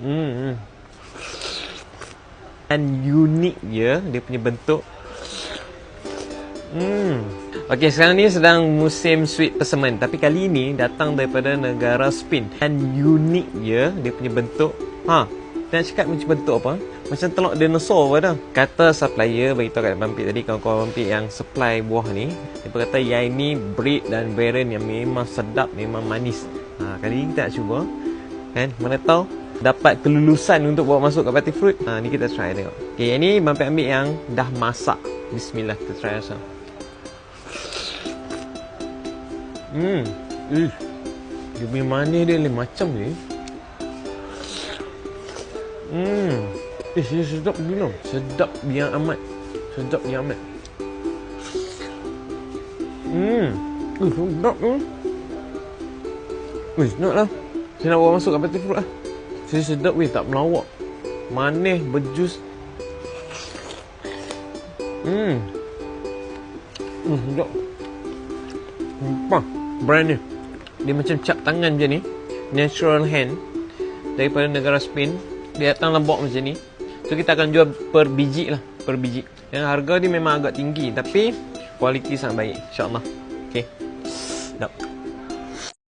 Hmm. hmm. Dan unik je dia punya bentuk. Hmm. Okey, sekarang ni sedang musim sweet persimmon tapi kali ini datang daripada negara Spain. Dan unik je dia punya bentuk. Ha, dan cakap macam bentuk apa? Macam telur dinosaur apa dah. Kata supplier beritahu kat Bampik tadi kawan-kawan Bampik yang supply buah ni. Dia berkata yang ini breed dan variant yang memang sedap, memang manis. Ha, kali ini kita nak cuba. Kan? Mana tahu dapat kelulusan untuk bawa masuk ke party fruit. Ha, ni kita try tengok. Okay, yang ni Bampik ambil yang dah masak. Bismillah, kita try rasa. Hmm. Ih. Dia punya manis dia lain macam ni. Hmm. Eh, dia sedap gila. Sedap yang amat. Sedap yang amat. Hmm. Eh, sedap tu. Wih, nak lah. Saya nak bawa masuk ke peti fruit lah. Saya sedap weh, tak melawak. Manis, berjus. Hmm. Hmm, sedap. Sumpah. Brand ni. Dia macam cap tangan macam ni. Natural hand. Daripada negara Spain. Dia datang dalam box macam ni. So kita akan jual per biji lah. Per biji. Yang harga dia memang agak tinggi. Tapi kualiti sangat baik. InsyaAllah. Okay.